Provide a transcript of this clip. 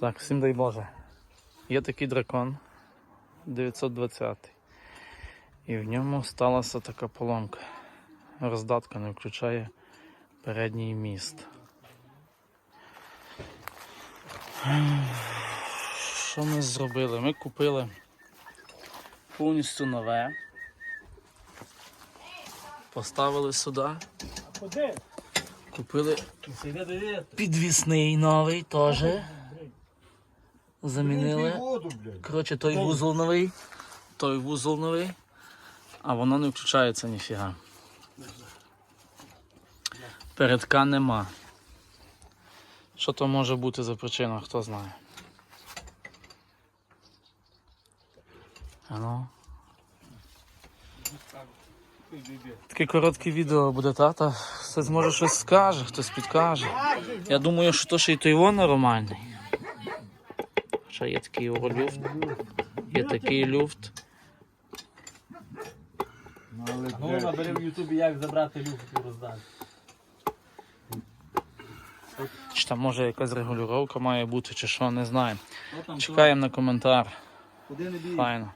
Так, всім дай Боже. Є такий дракон 920. І в ньому сталася така поломка. Роздатка не включає передній міст. Що ми зробили? Ми купили повністю нове. Поставили сюди. Купили підвісний новий теж. Замінили. Коротше, той вузол новий, той вузол новий, а воно не включається ніфіга. Передка нема. Що то може бути за причина, хто знає. А ну. Таке коротке відео буде тата. Хтось може щось скаже, хтось підкаже. Я думаю, що то ще й той вон нормальний. Ще є такий його люфт. Є такий люфт. Ну, набери в Ютубі, як забрати люфт і роздати. Чи там може якась регулювання має бути, чи що, не знаю. Чекаємо на коментар. Файно.